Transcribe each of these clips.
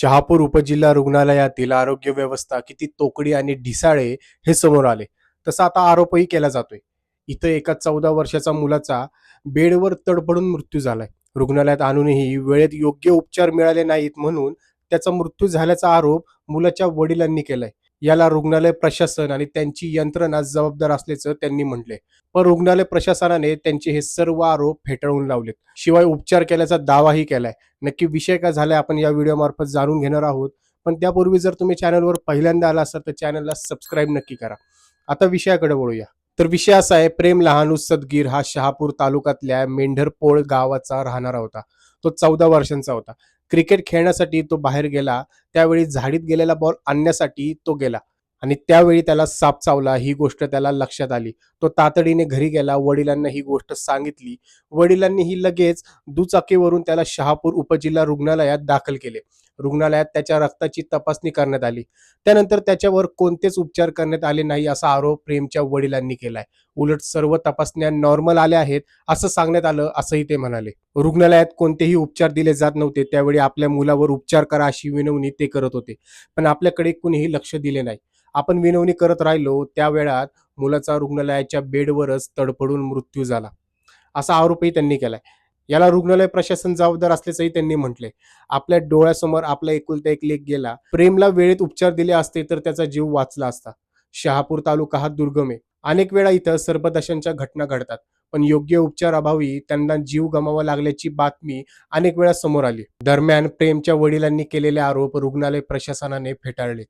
शहापूर उपजिल्हा रुग्णालयातील आरोग्य व्यवस्था किती तोकडी आणि ढिसाळे हे समोर आले. तसा आता आरोपही केला जातोय. इथं एका चौदा वर्षाचा मुलाचा बेडवर तडफडून मृत्यू झालाय. रुग्णालयात आणूनही वेळेत योग्य उपचार मिळाले नाहीत म्हणून त्याचा मृत्यू झाल्याचा आरोप मुलाच्या वडिलांनी केलाय. याला रुग्णालय प्रशासन आणि त्यांची यंत्रणा जबाबदार असल्याचं त्यांनी म्हटलंय. पण रुग्णालय प्रशासनाने त्यांचे हे सर्व आरोप फेटाळून लावलेत. शिवाय उपचार केल्याचा दावाही केलाय. नक्की विषय काय झालाय आपण या व्हिडिओ मार्फत जाणून घेणार आहोत. पण त्यापूर्वी जर तुम्ही चॅनलवर पहिल्यांदा आला असाल तर चॅनलला सबस्क्राईब नक्की करा. आता विषयाकडे वळूया. तर विषय असा आहे प्रेम लहानू सदगीर हा शहापूर तालुक्यातल्या मेंढरपोळ गावाचा राहणारा होता. तो चौदा वर्षांचा होता. क्रिकेट खेळण्यासाठी तो बाहेर गेला त्यावेळी झाडीत गेलेला बॉल आणण्यासाठी तो गेला. आणि त्यावेळी त्याला साप चावला ही गोष्ट त्याला लक्षात आली. तो तातडीने घरी गेला वडिलांना ही गोष्ट सांगितली. वडिलांनी ही लगेच दुचाकीवरून त्याला शहापूर उपजिल्हा रुग्णालयात दाखल केले. रुग्णालयात त्याच्या रक्ताची तपासणी करण्यात आली. त्यानंतर त्याच्यावर कोणतेच उपचार करण्यात आले नाही असा आरोप प्रेमच्या वडिलांनी केलाय. उलट सर्व तपासण्या नॉर्मल आल्या आहेत असं सांगण्यात आलं असंही ते म्हणाले. रुग्णालयात कोणतेही उपचार दिले जात नव्हते. त्यावेळी आपल्या मुलावर उपचार करा अशी विनवणी ते करत होते. पण आपल्याकडे कुणीही लक्ष दिले नाही. आपण विनवणी करत राहिलो त्या वेळात मुलाचा रुग्णालयाच्या बेडवरच तडफडून मृत्यू झाला. असा आरोपही त्यांनी केलाय. याला रुग्णालय प्रशासन जबाबदार असल्याचंही त्यांनी म्हटले आपल्या डोळ्यासमोर आपला एकुलता एक लेख गेला. प्रेमला वेळेत उपचार दिले असते तर त्याचा जीव वाचला असता. शहापूर तालुका हा दुर्गम आहे. अनेक वेळा इथं सर्पदशांच्या घटना घडतात. पण योग्य उपचार अभावी त्यांना जीव गमावा लागल्याची बातमी अनेक वेळा समोर आली. दरम्यान प्रेमच्या वडिलांनी केलेले आरोप रुग्णालय प्रशासनाने फेटाळले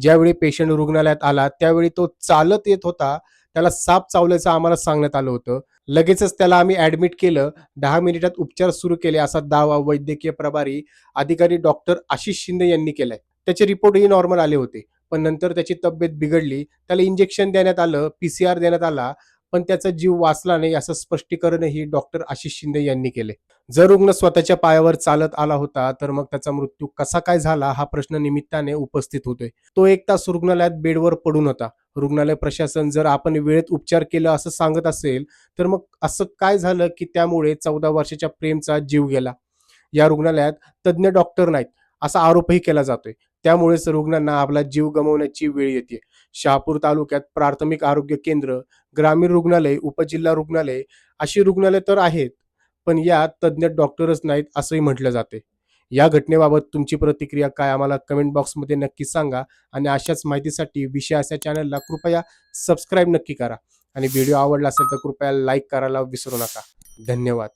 ज्यावेळी पेशंट रुग्णालयात आला त्यावेळी तो चालत येत होता. त्याला साप चावल्याचं आम्हाला सांगण्यात आलं होतं. लगेचच त्याला आम्ही ऍडमिट केलं. दहा मिनिटात उपचार सुरू केले असा दावा वैद्यकीय प्रभारी अधिकारी डॉक्टर आशिष शिंदे यांनी केलाय. त्याचे रिपोर्टही नॉर्मल आले होते. पण नंतर त्याची तब्येत बिघडली. त्याला इंजेक्शन देण्यात आलं पीसीआर देण्यात आला. पण त्याचा जीव वाचला नाही असं स्पष्टीकरणही डॉक्टर आशिष शिंदे यांनी केले. जर रुग्ण स्वतःच्या पायावर चालत आला होता तर मग त्याचा मृत्यू कसा काय झाला हा प्रश्न निमित्ताने उपस्थित होतोय. तो एक तास रुग्णालयात बेडवर पडून होता. रुग्णालय प्रशासन जर आपण वेळेत उपचार केला असं सांगत असेल तर मग असं काय झालं की त्यामुळे चौदा वर्षाच्या प्रेमचा जीव गेला? या रुग्णालयात तज्ज्ञ डॉक्टर नाहीत असा आरोपही केला जातोय. त्यामुळेच रुग्णांना आपला जीव गमावण्याची वेळ येते शहापूर तालुक्यात प्राथमिक आरोग्य केंद्र ग्रामीण रुग्णालय उपजिल्हा रुग्णालय अशी रुग्णालय तर आहेत पण यात तज्ज्ञ डॉक्टरच नाहीत असंही म्हटलं जाते. या घटनेबाबत तुमची प्रतिक्रिया काय? आम्हाला कमेंट बॉक्समध्ये नक्की सांगा आणि अशाच माहितीसाठी विषयाच्या चॅनलला कृपया सबस्क्राईब नक्की करा. आणि व्हिडिओ आवडला असेल तर कृपया लाईक करायला विसरू नका. धन्यवाद.